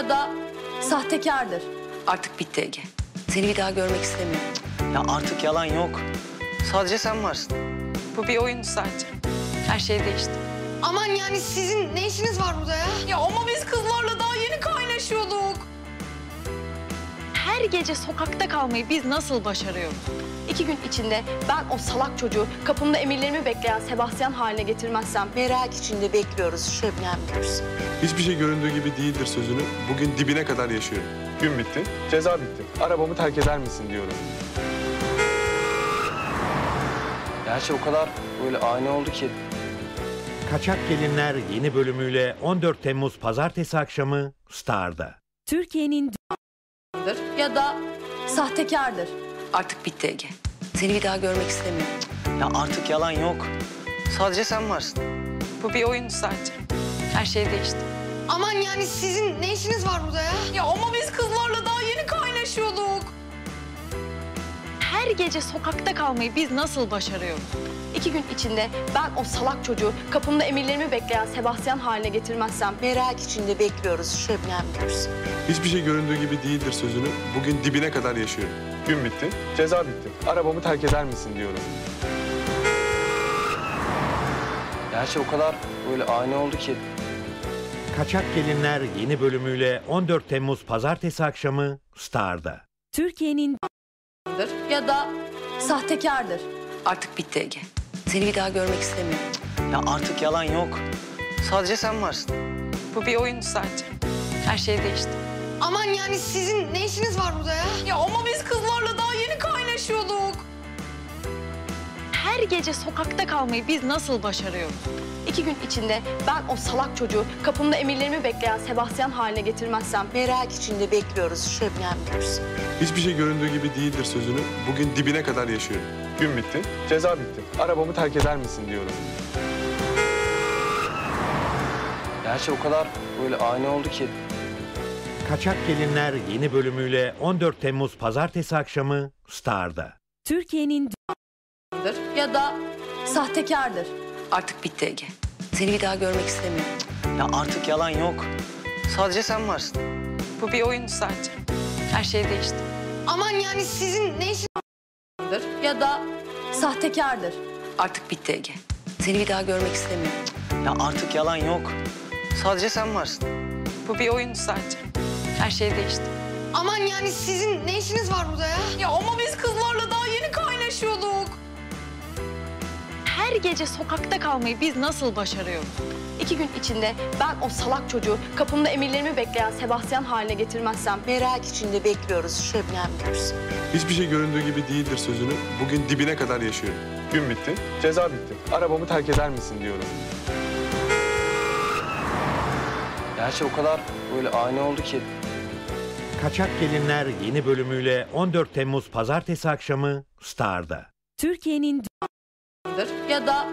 ya da sahtekardır. Artık bitti Ege. Seni bir daha görmek istemiyorum. Ya artık yalan yok. Sadece sen varsın. Bu bir oyun sadece. Her şey değişti. Aman yani sizin ne işiniz var burada ya? Ya ama biz kızlarla daha yeni kaynaşıyorduk. Her gece sokakta kalmayı biz nasıl başarıyoruz? İki gün içinde ben o salak çocuğu kapımda emirlerimi bekleyen Sebastian haline getirmezsem Merak içinde bekliyoruz Şebnem Gürse. Hiçbir şey göründüğü gibi değildir sözünü bugün dibine kadar yaşıyorum. Gün bitti, ceza bitti. Arabamı terk eder misin diyorum. Gerçi o kadar böyle ani oldu ki. Kaçak Gelinler yeni bölümüyle 14 Temmuz Pazartesi akşamı Star'da. Türkiye'nin ya da sahtekardır. Artık bitti Ege. Seni bir daha görmek istemiyorum. Ya artık yalan yok. Sadece sen varsın. Bu bir oyun sadece. Her şey değişti. Aman yani sizin ne işiniz var burada ya? Ya ama biz kızlarla Her gece sokakta kalmayı biz nasıl başarıyoruz? İki gün içinde ben o salak çocuğu kapımda emirlerimi bekleyen Sebastian haline getirmezsem Merak içinde bekliyoruz Şebnem Gürse. Hiçbir şey göründüğü gibi değildir sözünü bugün dibine kadar yaşıyorum. Gün bitti, ceza bitti. Arabamı terk eder misin diyorum. Gerçi o kadar böyle ani oldu ki. Kaçak Gelinler yeni bölümüyle 14 Temmuz Pazartesi akşamı Star'da. Türkiye'nin ya da sahtekardır. Artık bitti Ege. Seni bir daha görmek istemiyorum. Ya artık yalan yok. Sadece sen varsın. Bu bir oyun sadece. Her şey değişti. Aman yani sizin ne işiniz var burada ya? Ya ama biz kızlarla daha yeni kaynaşıyorduk. Her gece sokakta kalmayı biz nasıl başarıyoruz? İki gün içinde ben o salak çocuğu kapımda emirlerimi bekleyen Sebastian haline getirmezsem Merak içinde bekliyoruz Şebnem Gürse. Hiçbir şey göründüğü gibi değildir sözünü bugün dibine kadar yaşıyorum. Gün bitti, ceza bitti. Arabamı terk eder misin diyorum. Gerçi o kadar böyle ani oldu ki. Kaçak Gelinler yeni bölümüyle 14 Temmuz Pazartesi akşamı Star'da. Türkiye'nin ya da sahtekardır. Artık bitti Ege. Seni bir daha görmek istemiyorum. Ya artık yalan yok. Sadece sen varsın. Bu bir oyun sadece. Her şey değişti. Aman yani sizin ne işiniz ya da sahtekardır. Artık bitti Ege. Seni bir daha görmek istemiyorum. Ya artık yalan yok. Sadece sen varsın. Bu bir oyun sadece. Her şey değişti. Aman yani sizin ne işiniz var burada ya? Ya ama biz kızlarla daha yeni kaynaşıyorduk. Her gece sokakta kalmayı biz nasıl başarıyoruz? İki gün içinde ben o salak çocuğu kapımda emirlerimi bekleyen Sebastian haline getirmezsem Merak içinde bekliyoruz Şebnem Gürse. Hiçbir şey göründüğü gibi değildir sözünü bugün dibine kadar yaşıyorum. Gün bitti, ceza bitti. Arabamı terk eder misin diyorum. Gerçi o kadar böyle ani oldu ki. Kaçak Gelinler yeni bölümüyle 14 Temmuz Pazartesi akşamı Star'da. Türkiye'nin ya da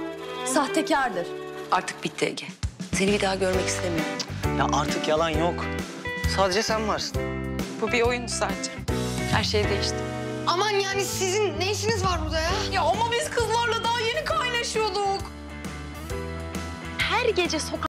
sahtekardır. Artık bitti Ege. Seni bir daha görmek istemiyorum. Ya artık yalan yok. Sadece sen varsın. Bu bir oyun sadece. Her şey değişti. Aman yani sizin ne işiniz var burada ya? Ya ama biz kızlarla daha yeni kaynaşıyorduk. Her gece sokak